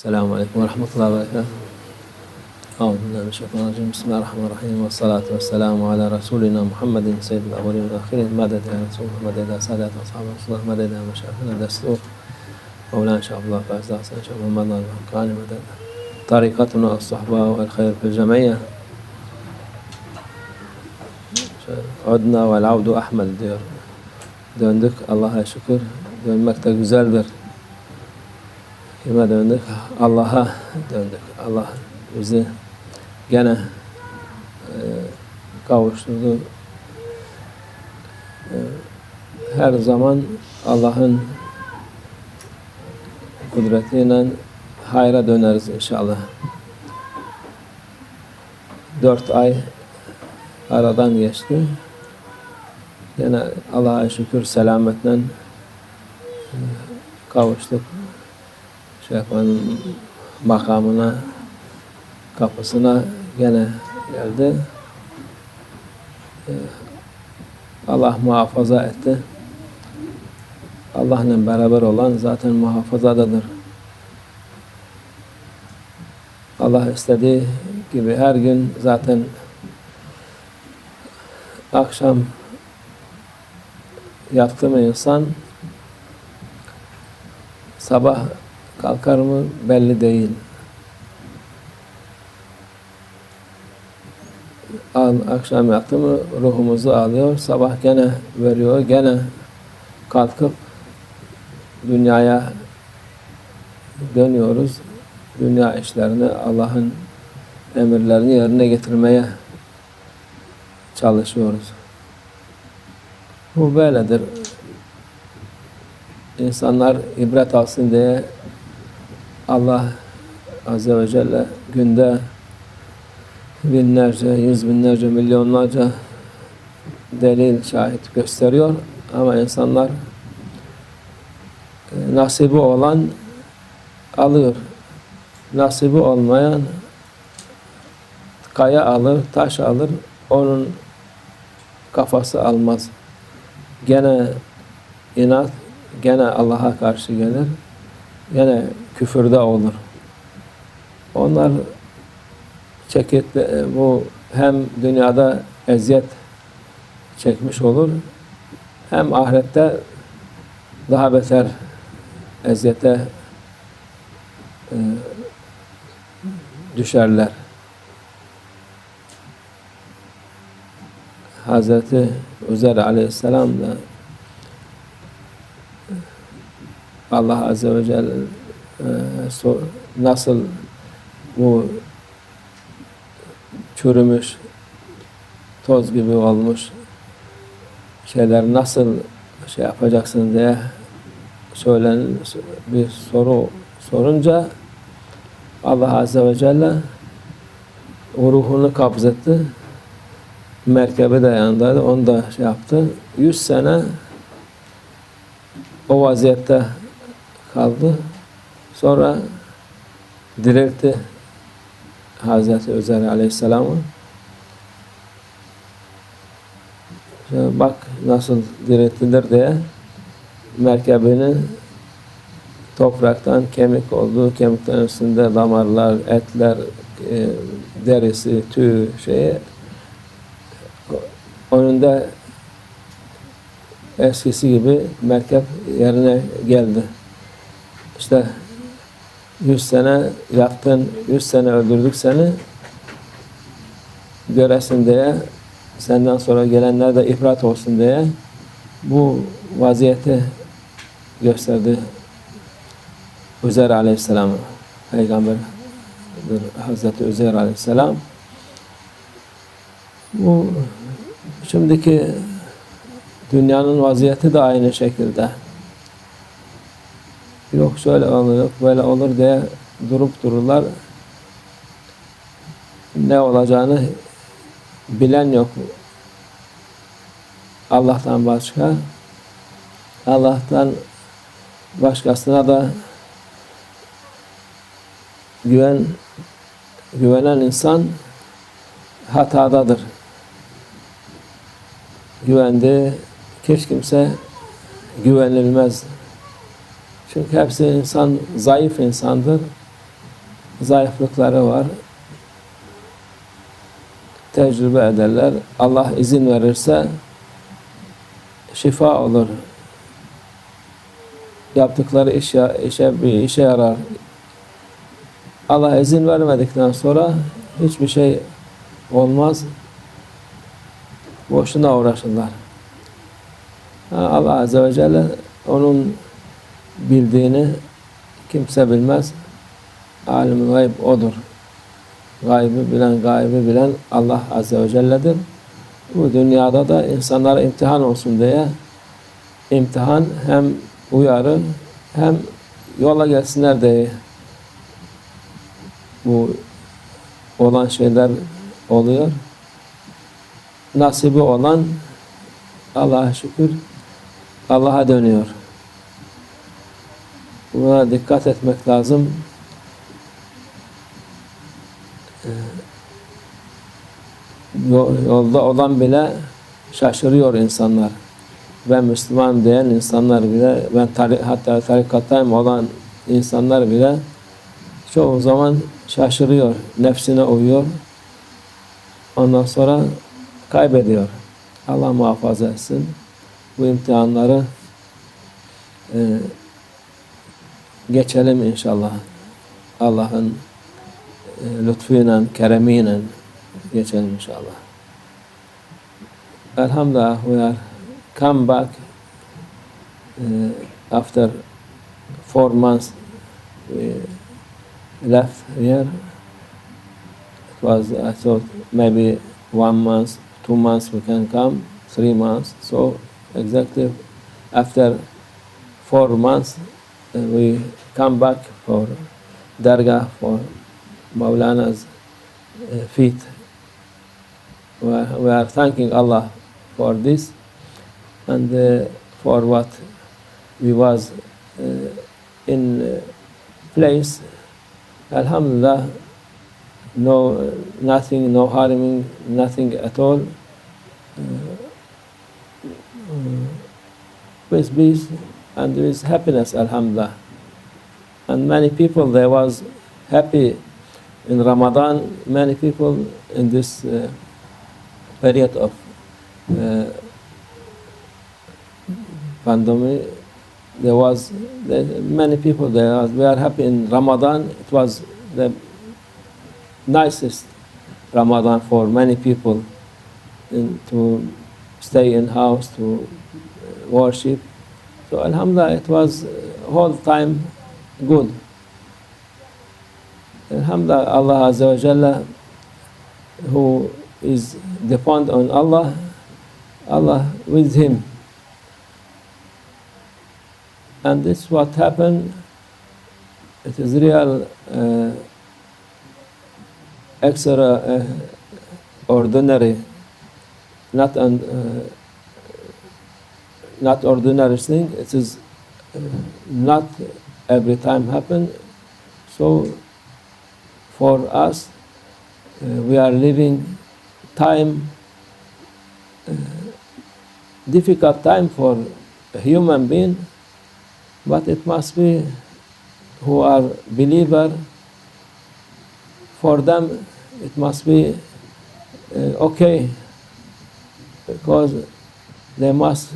السلام عليكم ورحمة الله وبركاته أعوذ بالله من الشيطان الرجيم بسم الله الرحمن الرحيم والصلاة والسلام على رسولنا محمد سيد الأولين والآخرين مدد يا رسول الله مدد سادة أصحاب رسول الله مدد يا مشايخنا دستور مولانا شاء الله فاز حسن شاء الله محمد الحقاني مدد طريقتنا الصحبة والخير في الجمعية عدنا والعود أحمل diyor. Döndük Allah'a şükür. Dönmek de güzeldir. Kime döndük? Allah'a döndük. Allah bizi gene e, kavuşturdu. E, her zaman Allah'ın kudretiyle hayra döneriz inşallah. Dört ay aradan geçti. Yine Allah'a şükür selametle e, kavuştuk. Şeyh'in makamına, kapısına gene geldi. E, Allah muhafaza etti. Allah'la beraber olan zaten muhafazadadır. Allah istediği gibi her gün zaten akşam yattı mı insan sabah kalkar mı belli değil. An, akşam yattı mı ruhumuzu alıyor, sabah gene veriyor, gene kalkıp dünyaya dönüyoruz. Dünya işlerini Allah'ın emirlerini yerine getirmeye çalışıyoruz. Bu böyledir. İnsanlar ibret alsın diye Allah Azze ve Celle günde binlerce, yüz binlerce, milyonlarca delil, şahit gösteriyor. Ama insanlar e, nasibi olan alıyor. Nasibi olmayan kaya alır, taş alır, onun kafası almaz. Gene inat, gene Allah'a karşı gelir, gene küfürde olur. Onlar çeketli, bu hem dünyada eziyet çekmiş olur, hem ahirette daha beter eziyete e, düşerler. Hazreti Özer Aleyhisselam da Allah Azze ve Celle e, nasıl bu çürümüş, toz gibi olmuş şeyler nasıl şey yapacaksın diye söylen bir soru sorunca Allah Azze ve Celle o ruhunu kabzetti. Merkebe de yanındaydı. Onu da şey yaptı. Yüz sene o vaziyette kaldı. Sonra diriltti Hazreti Özer Aleyhisselam'ı. Bak nasıl diriltilir diye merkebini topraktan kemik olduğu kemiklerin üstünde damarlar, etler, e, derisi, tüy şeyi önünde eskisi gibi merkep yerine geldi. İşte yüz sene yattın, yüz sene öldürdük seni. Göresin diye senden sonra gelenler de ibret olsun diye bu vaziyeti gösterdi. Üzer Aleyhisselam Peygamber Hazreti Üzer Aleyhisselam. Bu şimdiki dünyanın vaziyeti de aynı şekilde yok şöyle olur yok böyle olur diye durup dururlar ne olacağını bilen yok Allah'tan başka Allah'tan başkasına da güven güvenen insan hatadadır. Güvendi hiç kimse güvenilmez. Çünkü hepsi insan zayıf insandır. zayıflıkları var. Tecrübe ederler. Allah izin verirse şifa olur. Yaptıkları iş, işe, bir işe yarar. Allah izin vermedikten sonra hiçbir şey olmaz. Boşuna uğraşırlar. Allah Azze ve Celle onun bildiğini kimse bilmez. Alim gayb odur. Gaybı bilen, gaybı bilen Allah Azze ve Celle'dir. Bu dünyada da insanlara imtihan olsun diye imtihan hem uyarı hem yola gelsinler diye bu olan şeyler oluyor. Nasibi olan Allah'a şükür Allah'a dönüyor. Buna dikkat etmek lazım. Ee, yolda olan bile şaşırıyor insanlar. Ben Müslüman diyen insanlar bile, ben tari hatta tarikattayım olan insanlar bile çoğu zaman şaşırıyor, nefsine uyuyor. Ondan sonra kaybediyor. Allah muhafaza etsin. Bu imtihanları e, geçelim inşallah. Allah'ın e, lütfuyla, keremiyle geçelim inşallah. Elhamdülillah we are come back uh, after four months we left here. It was I thought maybe one month, two months we can come, three months. So exactly after four months uh, we come back for Dargah for Maulana's uh, feet. We are, thanking Allah for this and uh, for what we was uh, in place. Alhamdulillah, no, nothing, no harming, nothing at all. With peace and with happiness, Alhamdulillah. And many people, there was happy in Ramadan, many people in this uh, period of uh, pandemic, there was many people there. We are happy in Ramadan. It was the nicest Ramadan for many people in, to stay in house to worship. So Alhamdulillah, it was whole time good. Alhamdulillah, Allah Azza wa Jalla, who is depend on Allah, Allah with him. And this what happened, it is real uh, extraordinary, not an, uh, not ordinary thing. It is uh, not every time happen. So for us, uh, we are living time, uh, difficult time for a human being, but it must be who are believer. For them, it must be uh, okay because they must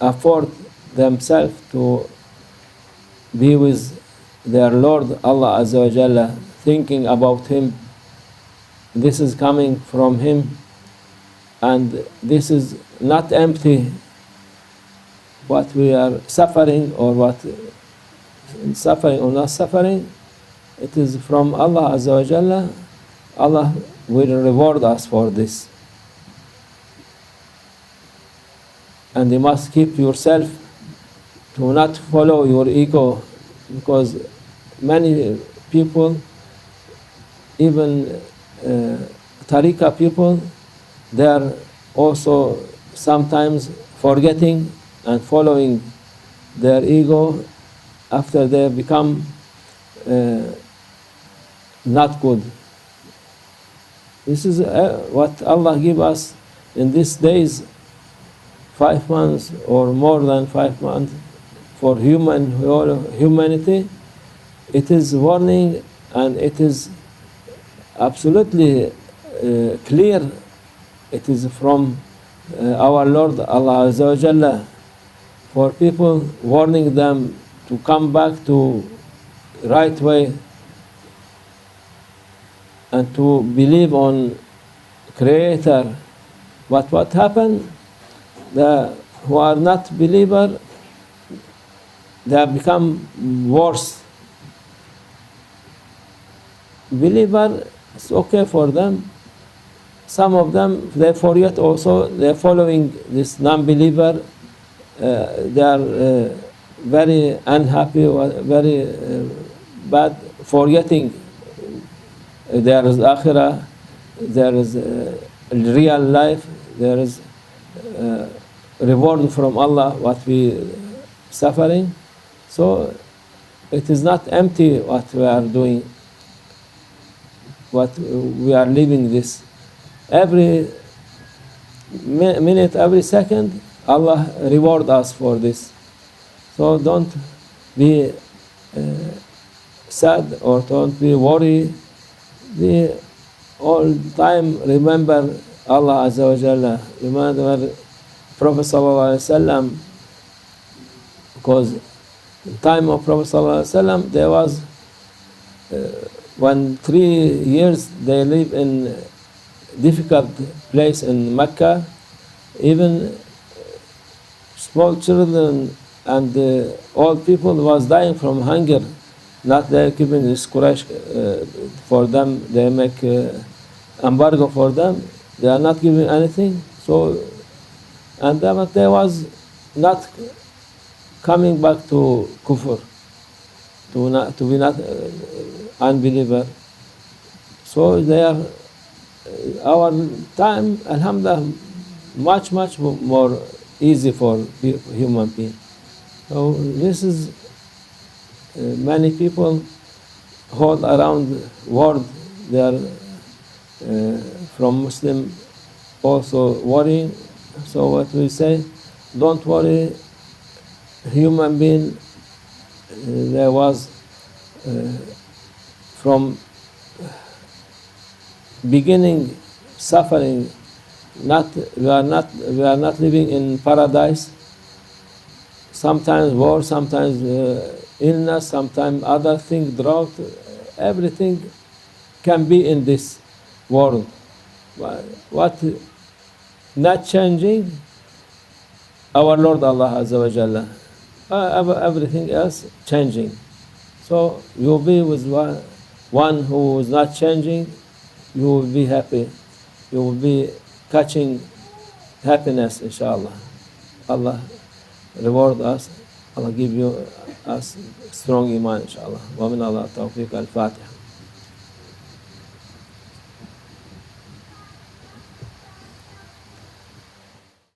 afford themselves to be with their Lord Allah Azza wa Jalla, thinking about Him. This is coming from Him, and this is not empty. What we are suffering, or what suffering or not suffering, it is from Allah Azza wa Jalla. Allah will reward us for this. And you must keep yourself to not follow your ego because many people, even uh, Tariqa people, they are also sometimes forgetting and following their ego after they become uh, not good. This is uh, what Allah give us in these days, five months or more than five months for human humanity. It is warning and it is absolutely uh, clear. It is from uh, our Lord Allah Azza for people warning them to come back to right way and to believe on creator. But what happened? The who are not believer they have become worse. Believer it's okay for them. Some of them they forget also they're following this non-believer uh, they are uh, very unhappy very uh, bad forgetting there is akhirah there is uh, real life there is uh, reward from allah what we suffering so it is not empty what we are doing what we are living this. Every minute every second allah reward us for this. So don't be uh, sad or don't be worried. Be all time remember allah azza wa jalla. Remember prophet sallallahu alaihi wasallam because time of prophet wasallam there was uh, when three years they live in difficult place in Mecca, even small children and old people was dying from hunger. Not they giving this Quraysh uh, for them, they make uh, embargo for them. They are not giving anything. So, and then but they was not coming back to kufr, to not to be not uh, unbeliever. So they are uh, our time, alhamdulillah, much, much more easy for human being. So this is, uh, many people hold around world, they are uh, from Muslim also worrying. So what we say, don't worry, human being, uh, there was uh, from beginning suffering not we are not we are not living in paradise. Sometimes war sometimes uh, illness sometimes other thing drought everything can be in this world. Wha- what not changing? Our lord allah azza wa jalla uh, everything else changing. So you will be with one, one who is not changing, you will be happy. You will be catching happiness, inshallah. Allah reward us. Allah give you us strong iman, inshallah. Wa min Allah taufiq al-Fatiha.